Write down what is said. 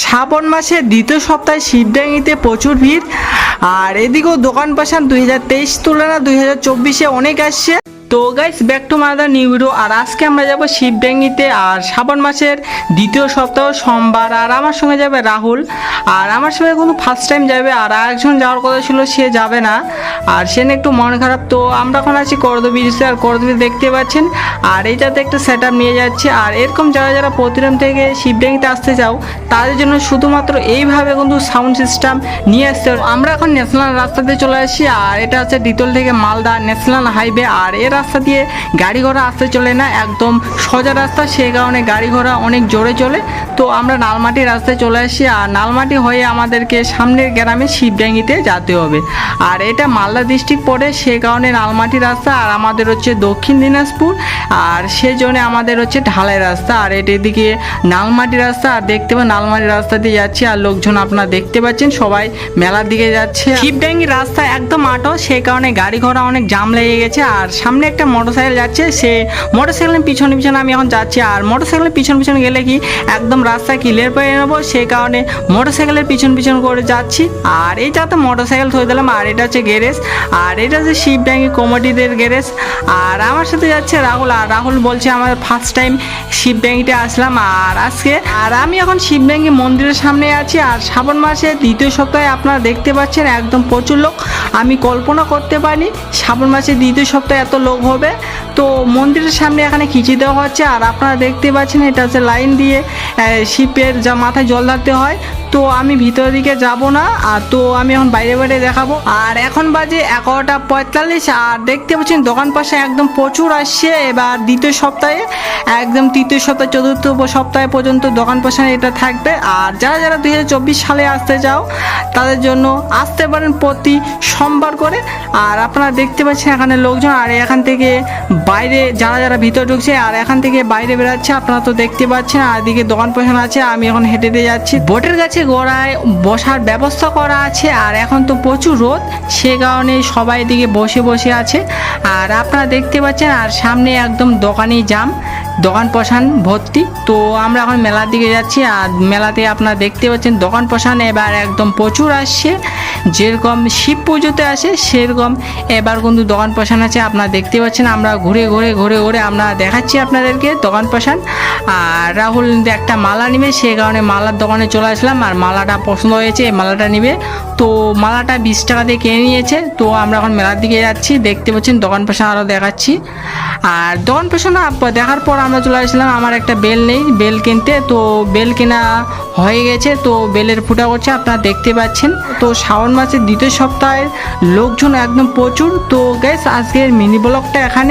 শ্রাবণ মাসের দ্বিতীয় সপ্তাহে শিবডাঙ্গিতে প্রচুর ভিড়। আর এদিকেও দোকান পাশান দুই হাজার তেইশ তুলনা দুই হাজার চব্বিশে অনেক আসছে। তো guys back to another new video আর আজকে আমরা যাব শিবডাঙ্গিতে, আর শ্রাবণ মাসের দ্বিতীয় সপ্তাহ, সোমবার, আর আমার সঙ্গে যাবে রাহুল। আর আমার সঙ্গে কোনো ফার্স্ট টাইম যাবে, আর আরেকজন যাওয়ার কথা ছিল, সে যাবে না। আর সে একটু মন খারাপ, তো আমরা এখন আছি করদবি আর করদবি দেখতে পাচ্ছেন। আর এইটাতে একটা সেট নিয়ে যাচ্ছে। আর এরকম যারা যারা প্রতিরাম থেকে শিবডাঙ্গিতে আসতে চাও, তাদের জন্য শুধুমাত্র এইভাবে কিন্তু সাউন্ড সিস্টেম নিয়ে আসতে আমরা এখন ন্যাশনাল রাস্তাতে চলে আসছি, আর এটা হচ্ছে ডিতল থেকে মালদা ন্যাশনাল হাইওয়ে আর এই রাস্তা দিয়ে গাড়ি ঘোড়া আসতে চলে না, একদম সোজা রাস্তা। সেই কারণে গাড়ি ঘোড়া অনেক জোরে চলে। তো আমরা নালমাটি রাস্তায় চলে আসি আর নালমাটি হয়ে আমাদেরকে সামনের গ্রামে শিবডাঙ্গিতে যেতে হবে। আর এটা মালদা ডিস্ট্রিক্ট পড়ে সেই কারণে নালমাটি রাস্তা আর আমাদের হচ্ছে দক্ষিণ দিনাজপুর। আর সেই জন্য আমাদের হচ্ছে ঢালাই রাস্তা। আর এটা এদিকে নালমাটি রাস্তা। আর দেখতে পাবেন নালমাটি রাস্তা দিয়ে যাচ্ছি। আর লোকজন আপনারা দেখতে পাচ্ছেন, সবাই মেলার দিকে যাচ্ছে। শিবডাঙ্গি রাস্তা একদম আটো সেই কারণে গাড়ি ঘোড়া অনেক জাম লেগে গেছে। আর সামনে একটা মোটরসাইকেল যাচ্ছে, সে মোটরসাইকেলের পিছনে পিছনে আমি এখন যাচ্ছি। আর মোটরসাইকেলের পিছন পিছন গেলে কি একদম রাস্তা ক্লিয়ার পেয়ে নেব সেই কারণে মোটরসাইকেলের পিছন পিছন করে যাচ্ছি। আর এই যাতে মোটরসাইকেল থয়ে দিলাম, আর এটা হচ্ছে গ্যারেজ আর এটা হচ্ছে শিবডাঙ্গি কমিটিদের গ্যারেজ আর আমার সাথে যাচ্ছে রাহুল, আর রাহুল বলছে আমার ফার্স্ট টাইম শিবডাঙ্গিতে আসলাম, আর আজকে আর আমি এখন শিবডাঙ্গি মন্দিরের সামনে আছি। আর শ্রাবণ মাসে দ্বিতীয় সপ্তাহে আপনারা দেখতে পাচ্ছেন একদম প্রচুর লোক। আমি কল্পনা করতে পারি শ্রাবণ মাসে দ্বিতীয় সপ্তাহে এত লোক হবে। তো মন্দিরের সামনে এখানে খিচি দেওয়া হচ্ছে। আর আপনারা দেখতে পাচ্ছেন, এটা হচ্ছে লাইন দিয়ে শিপের যা মাথায় জল ঢালতে হয়। তো আমি ভিতরের দিকে যাব না, আর তো আমি এখন বাইরে বাইরে দেখাবো। আর এখন বাজে এগারোটা পঁয়তাল্লিশ, আর দেখতে পাচ্ছেন দোকান পাশে একদম প্রচুর আসছে। এবার দ্বিতীয় সপ্তাহে, একদম তৃতীয় সপ্তাহ, চতুর্থ সপ্তাহে পর্যন্ত দোকান পাশে এটা থাকবে। আর যারা যারা দুই হাজার চব্বিশ সালে আসতে চাও, তাদের জন্য আসতে পারেন প্রতি সোমবার করে। আর আপনারা দেখতে পাচ্ছেন এখানে লোকজন, আর এখান থেকে বাইরে যারা যারা ভিতরে ঢুকছে, আর এখান থেকে বাইরে বেরাচ্ছে, আপনারা তো দেখতে পাচ্ছেন। আর এদিকে দোকান পোষণ আছে, আমি এখন হেঁটে হেঁটে যাচ্ছি। বোটের কাছে গোড়ায় বসার ব্যবস্থা করা আছে, আর এখন তো প্রচুর রোদ, সে কারণে সবাই দিকে বসে বসে আছে। আর আপনারা দেখতে পাচ্ছেন, আর সামনে একদম দোকানেই জাম। দোকান পশান ভর্তি। তো আমরা এখন মেলার দিকে যাচ্ছি আর মেলাতে আপনারা দেখতে পাচ্ছেন দোকান পশান এবার একদম প্রচুর আসছে। যেরকম শিব পুজোতে আসে সেরকম এবার কিন্তু দোকান পশান আছে, আপনারা দেখতে পাচ্ছেন। আমরা ঘুরে ঘুরে ঘুরে ঘুরে আমরা দেখাচ্ছি আপনাদেরকে দোকান পশান। আর রাহুল একটা মালা নিবে, সে কারণে মালার দোকানে চলে আসলাম আর মালাটা পছন্দ হয়েছে, এই মালাটা নিবে। তো মালাটা বিশ টাকা দিয়ে কিনে নিয়েছে, তো আমরা এখন মেলার দিকে যাচ্ছি, দেখতে পাচ্ছেন দোকান পেশা আরও দেখাচ্ছি। আর দোকান না দেখার পর আমরা চলে আসলাম, আমার একটা বেল নেই, বেল কিনতে। তো বেল কেনা হয়ে গেছে, তো বেলের ফুটা করছে আপনারা দেখতে পাচ্ছেন। তো শ্রাবণ মাসের দ্বিতীয় সপ্তাহের লোকজন একদম প্রচুর। তো গ্যাস আজকের মিনি ব্লগটা এখানে